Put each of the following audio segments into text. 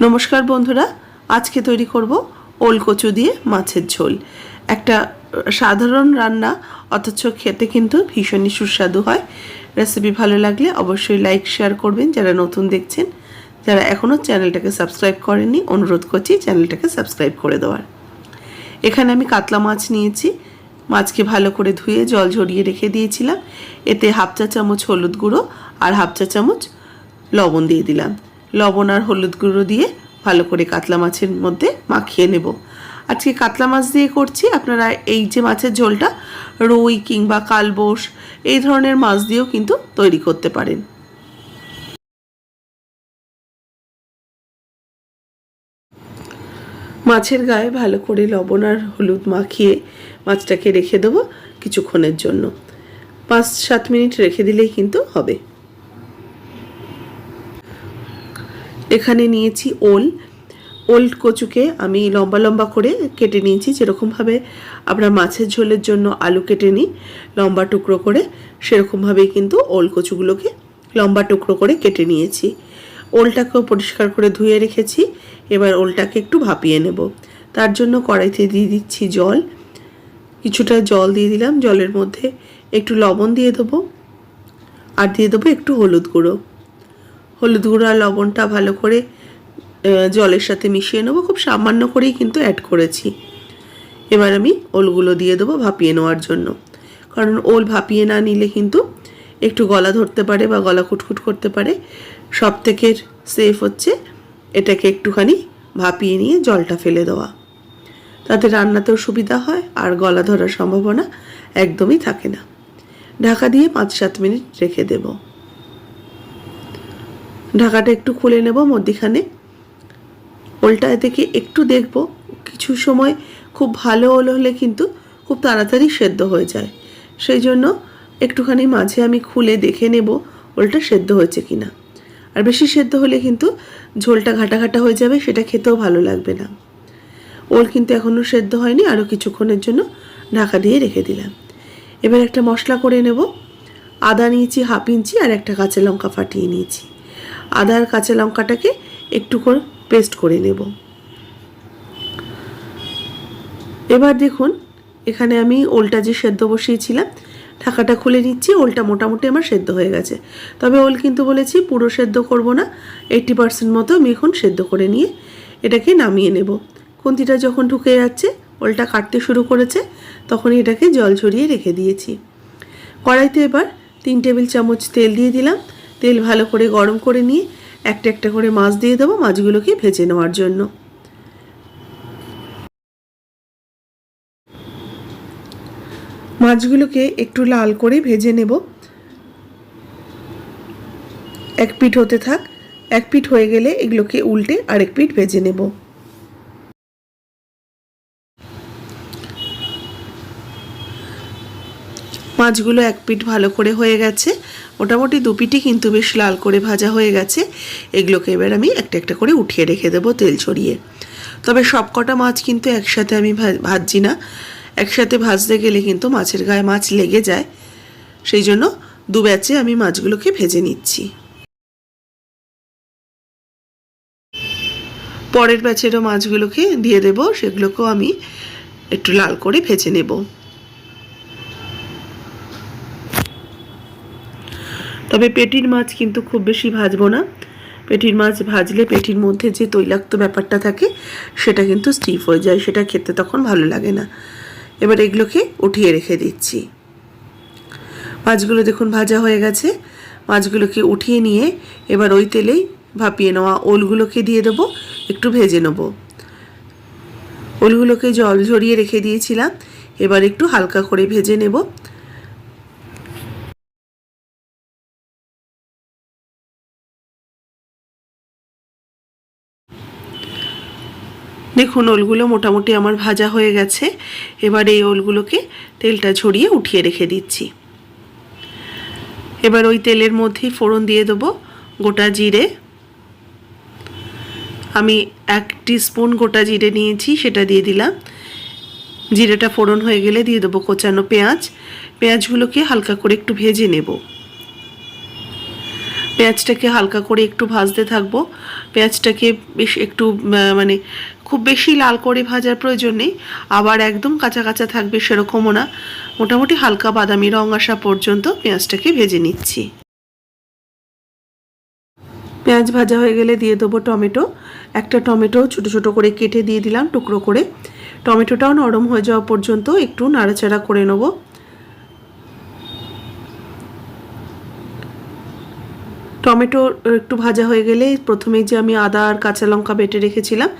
নমস্কার বন্ধুরা, আজকে তৈরি করব ওল কচু দিয়ে মাছের ঝোল। একটা সাধারণ রান্না, অথচ খেতে কিন্তু ভীষণই সুস্বাদু হয়। রেসিপি ভালো লাগলে অবশ্যই লাইক শেয়ার করবেন যারা নতুন দেখছেন। যারা এখনও চ্যানেলটাকে সাবস্ক্রাইব করেননি, অনুরোধ করছি চ্যানেলটাকে সাবস্ক্রাইব করে দেওয়ার। এখানে আমি কাতলা মাছ নিয়েছি। মাছকে ভালো করে ধুয়ে জল ঝরিয়ে রেখে দিয়েছিলাম। এতে হাফ চা চামচ হলুদ গুঁড়ো আর হাফ চা চামচ লবণ দিয়ে দিলাম। লবণ আর হলুদ গুঁড়ো দিয়ে ভালো করে কাতলা মাছের মধ্যে মাখিয়ে নেব। আজকে কাতলা মাছ দিয়ে করছি। আপনারা এই যে মাছের ঝোলটা, রুই কিংবা কালবোস, এই ধরনের মাছ দিয়েও কিন্তু তৈরি করতে পারেন। মাছের গায়ে ভালো করে লবণ আর হলুদ মাখিয়ে মাছটাকে রেখে দেবো কিছুক্ষণের জন্য। পাঁচ সাত মিনিট রেখে দিলেই কিন্তু হবে। এখানে নিয়েছি ওল। ওল্ড কচুকে আমি লম্বা লম্বা করে কেটে নিয়েছি। যেরকমভাবে আমরা মাছের ঝোলের জন্য আলু কেটে নিই, লম্বা টুকরো করে, সেরকমভাবেই কিন্তু ওল কচুগুলোকে লম্বা টুকরো করে কেটে নিয়েছি। ওলটাকেও পরিষ্কার করে ধুয়ে রেখেছি। এবার ওলটাকে একটু ভাপিয়ে নেব। তার জন্য কড়াইতে দিয়ে দিচ্ছি জল। কিছুটা জল দিয়ে দিলাম। জলের মধ্যে একটু লবণ দিয়ে দেবো। আর দিয়ে দেবো একটু হলুদ গুঁড়ো। হলুদ গুঁড়ো আর লবণটা ভালো করে জলের সাথে মিশিয়ে নেব। খুব সামান্য করেই কিন্তু অ্যাড করেছি। এবার আমি ওলগুলো দিয়ে দেবো ভাপিয়ে নেওয়ার জন্য। কারণ ওল ভাপিয়ে না নিলে কিন্তু একটু গলা ধরতে পারে বা গলা কুটকুট করতে পারে। সব থেকে সেফ হচ্ছে এটাকে একটুখানি ভাপিয়ে নিয়ে জলটা ফেলে দেওয়া। তাতে রান্নাতেও সুবিধা হয় আর গলা ধরার সম্ভাবনা একদমই থাকে না। ঢাকা দিয়ে পাঁচ সাত মিনিট রেখে দেবো। ঢাকাটা একটু খুলে নেব, মধ্যিখানে। ওলটা থেকে একটু দেখব, কিছু সময় খুব ভালো ওল হলে কিন্তু খুব তাড়াতাড়ি সেদ্ধ হয়ে যায়। সেই জন্য একটুখানি মাঝে আমি খুলে দেখে নেব ওলটা সেদ্ধ হয়েছে কিনা। আর বেশি সেদ্ধ হলে কিন্তু ঝোলটা ঘাটা ঘাটা হয়ে যাবে, সেটা খেতেও ভালো লাগবে না। ওল কিন্তু এখনও সেদ্ধ হয়নি, আরও কিছুক্ষণের জন্য ঢাকা দিয়ে রেখে দিলাম। এবার একটা মশলা করে নেব। আদা নিয়েছি হাফ ইঞ্চি আর একটা কাঁচা লঙ্কা ফাটিয়ে নিয়েছি। আদা আর কাঁচা লঙ্কাটাকে একটু করে পেস্ট করে নেব। এবার দেখুন, এখানে আমি ওলটা যে সেদ্ধ বসিয়েছিলাম, ঢাকাটা খুলে নিচ্ছি, ওলটা মোটামুটি আমার সেদ্ধ হয়ে গেছে। তবে ওল কিন্তু বলেছি পুরো সেদ্ধ করব না এইট্টি পার্সেন্ট মতো আমি এখন সেদ্ধ করে নিয়ে এটাকে নামিয়ে নেব। খুন্তিটা যখন ঢুকে যাচ্ছে, ওলটা কাটতে শুরু করেছে, তখনই এটাকে জল ঝরিয়ে রেখে দিয়েছি। কড়াইতে এবার তিন টেবিল চামচ তেল দিয়ে দিলাম। তেল ভালো করে গরম করে নিয়ে একটা একটা করে মাছ দিয়ে দেবো মাছগুলোকে ভেজে নেওয়ার জন্য। মাছগুলোকে একটু লাল করে ভেজে নেব। এক পিঠ হতে থাক, এক পিঠ হয়ে গেলে এগুলোকে উল্টে আরেক পিঠ ভেজে নেব। মাছগুলো এক পিঠ ভালো করে হয়ে গেছে। মোটামুটি দু পিঠই কিন্তু বেশ লাল করে ভাজা হয়ে গেছে। এগুলোকে এবার আমি একটা একটা করে উঠিয়ে রেখে দেবো তেল ছড়িয়ে। তবে সব কটা মাছ কিন্তু একসাথে আমি ভাজছি না। একসাথে ভাজতে গেলে কিন্তু মাছের গায়ে মাছ লেগে যায়। সেই জন্য দু ব্যাচে আমি মাছগুলোকে ভেজে নিচ্ছি। পরের ব্যাচেরও মাছগুলোকে দিয়ে দেব। সেগুলোকেও আমি একটু লাল করে ভেজে নেব। তবে পেটির মাছ কিন্তু খুব বেশি ভাজবো না। পেটির মাছ ভাজলে পেটির মধ্যে যে তৈলাক্ত ব্যাপারটা থাকে, সেটা কিন্তু স্টিফ হয়ে যায়, সেটা খেতে তখন ভালো লাগে না। এবার এগুলোকে উঠিয়ে রেখে দিচ্ছি। মাছগুলো দেখুন ভাজা হয়ে গেছে। মাছগুলোকে উঠিয়ে নিয়ে এবার ওই তেলেই ভাপিয়ে নেওয়া ওলগুলোকে দিয়ে দেবো, একটু ভেজে নেব। ওলগুলোকে জল ঝরিয়ে রেখে দিয়েছিলাম, এবার একটু হালকা করে ভেজে নেব। দেখুন, ওলগুলো মোটামুটি আমার ভাজা হয়ে গেছে। এবার এই ওলগুলোকে তেলটা ঝরিয়ে উঠিয়ে রেখে দিচ্ছি। এবার ওই তেলের মধ্যে ফোড়ন দিয়ে দেবো গোটা জিরে। আমি এক স্পুন গোটা জিরে নিয়েছি, সেটা দিয়ে দিলাম। জিরেটা ফোড়ন হয়ে গেলে দিয়ে দেবো কোচানো পেঁয়াজ। পেঁয়াজগুলোকে হালকা করে একটু ভেজে নেব। পেঁয়াজটাকে হালকা করে একটু ভাজতে থাকব। পেঁয়াজটাকে বেশ একটু মানে খুব বেশি লাল করে ভাজার প্রয়োজন নেই। আবার একদম কাঁচা কাঁচা থাকবে সেরকমও না। মোটামুটি হালকা বাদামি রং আসা পর্যন্ত পেঁয়াজটাকে ভেজে নিচ্ছি। পেঁয়াজ ভাজা হয়ে গেলে দিয়ে দেবো টমেটো। একটা টমেটো ছোট ছোট করে কেটে দিয়ে দিলাম টুকরো করে। টমেটোটাও নরম হয়ে যাওয়া পর্যন্ত একটু নাড়াচাড়া করে নেব। টমেটো একটু ভাজা হয়ে গেলে প্রথমে যে আমি আদা আর কাঁচা লঙ্কা বেটে রেখেছিলাম,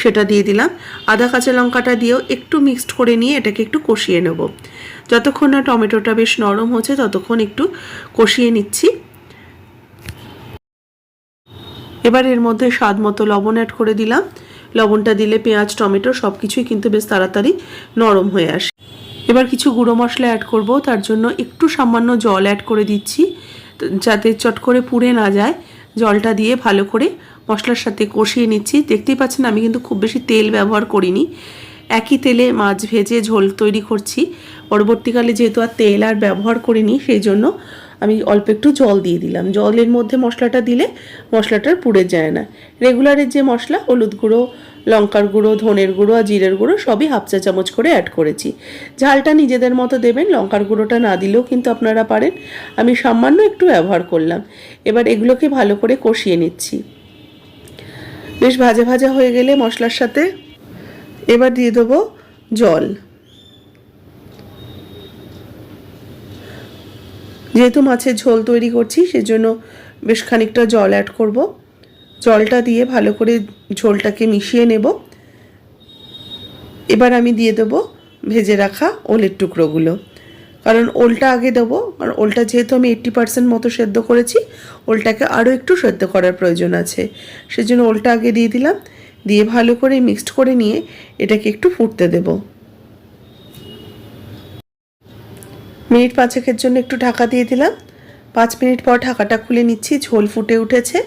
সেটা দিয়ে দিলাম। আদা, কাঁচা লঙ্কাটা দিয়েও একটু মিক্সড করে নিয়ে এটাকে একটু কষিয়ে নেব। যতক্ষণ না টমেটোটা বেশ নরম হচ্ছে, ততক্ষণ একটু কষিয়ে নিচ্ছি। এবার এর মধ্যে স্বাদ মতো লবণ অ্যাড করে দিলাম। লবণটা দিলে পেঁয়াজ, টমেটো সব কিছুই কিন্তু বেশ তাড়াতাড়ি নরম হয়ে আসে। এবার কিছু গুঁড়ো মশলা অ্যাড করব, তার জন্য একটু সামান্য জল অ্যাড করে দিচ্ছি। যাতে চট করে পুড়ে না যায়, জলটা দিয়ে ভালো করে মশলার সাথে কষিয়ে নিচ্ছি। দেখতেই পাচ্ছেন আমি কিন্তু খুব বেশি তেল ব্যবহার করিনি। একই তেলে মাছ ভেজে ঝোল তৈরি করছি। পরবর্তীকালে যেহেতু আর তেল আর ব্যবহার করিনি, সেই জন্য আমি অল্প একটু জল দিয়ে দিলাম। জলের মধ্যে মশলাটা দিলে মশলাটার পুড়ে যায় না। রেগুলারের যে মশলা, হলুদ গুঁড়ো, লঙ্কার গুঁড়ো, ধনের গুঁড়ো আর জিরের গুঁড়ো সবই হাফ চা চামচ করে অ্যাড করেছি। ঝালটা নিজেদের মতো দেবেন, লঙ্কার গুঁড়োটা না দিলেও কিন্তু আপনারা পারেন। আমি সামান্য একটু ব্যবহার করলাম। এবার এগুলোকে ভালো করে কষিয়ে নিচ্ছি। বেশ ভাজা ভাজা হয়ে গেলে মশলার সাথে এবার দিয়ে দেবো জল। যেহেতু মাছের ঝোল তৈরি করছি, সেজন্য বেশ খানিকটা জল অ্যাড করব। জলটা দিয়ে ভালো করে ঝোলটাকে মিশিয়ে নেব। এবার আমি দিয়ে দেবো ভেজে রাখা ওলের টুকরোগুলো। কারণ ওলটা আগে দেবো আর ওলটা যেহেতু আমি এইট্টি পার্সেন্ট মতো সেদ্ধ করেছি, ওলটাকে আরও একটু সেদ্ধ করার প্রয়োজন আছে। সেজন্য ওলটা আগে দিয়ে দিলাম। দিয়ে ভালো করে মিক্সড করে নিয়ে এটাকে একটু ফুটতে দেবো। মিনিট পাঁচেকের জন্য একটু ঢাকা দিয়ে দিলাম। পাঁচ মিনিট পর ঢাকাটা খুলে নিচ্ছি, ঝোল ফুটে উঠেছে।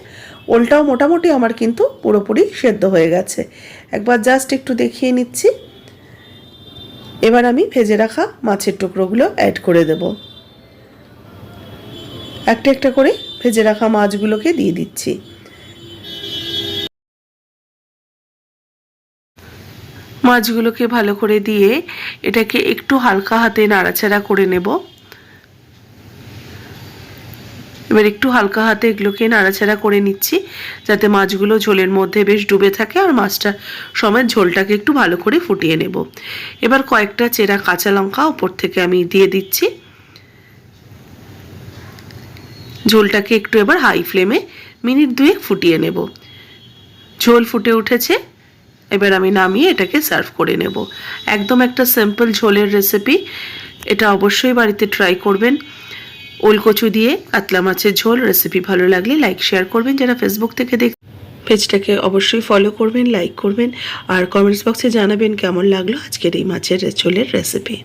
ওলটাও মোটামুটি আমার কিন্তু পুরোপুরি সেদ্ধ হয়ে গেছে। একবার জাস্ট একটু দেখিয়ে নিচ্ছি। এবার আমি ভেজে রাখা মাছের টুকরোগুলো অ্যাড করে দেব। একটা একটা করে ভেজে রাখা মাছগুলোকে দিয়ে দিচ্ছি। মাছগুলোকে ভালো করে দিয়ে এটাকে একটু হালকা হাতে নাড়াচাড়া করে নেব। এবার একটু হালকা হাতে এগুলোকে নাড়াচাড়া করে নিচ্ছি, যাতে মাছগুলো ঝোলের মধ্যে বেশ ডুবে থাকে আর মাছটা সময় ঝোলটাকে একটু ভালো করে ফুটিয়ে নেব। এবার কয়েকটা চেরা কাঁচা লঙ্কা ওপর থেকে আমি দিয়ে দিচ্ছি। ঝোলটাকে একটু এবার হাই ফ্লেমে মিনিট দুয়েক ফুটিয়ে নেব। ঝোল ফুটে উঠেছে। এবার আমি নামিয়ে এটাকে সার্ভ করে নেব। একদম একটা সিম্পল ঝোলের রেসিপি এটা অবশ্যই বাড়িতে ট্রাই করবেন। ওলকচু দিয়ে কাতলা মাছের ঝোল রেসিপি ভালো লাগলে লাইক শেয়ার করবেন। যারা ফেসবুক থেকে দেখ পেজটাকে অবশ্যই ফলো করবেন লাইক করবেন। আর কমেন্টস বক্সে জানাবেন কেমন লাগল আজকের এই মাছের ঝোলের রেসিপি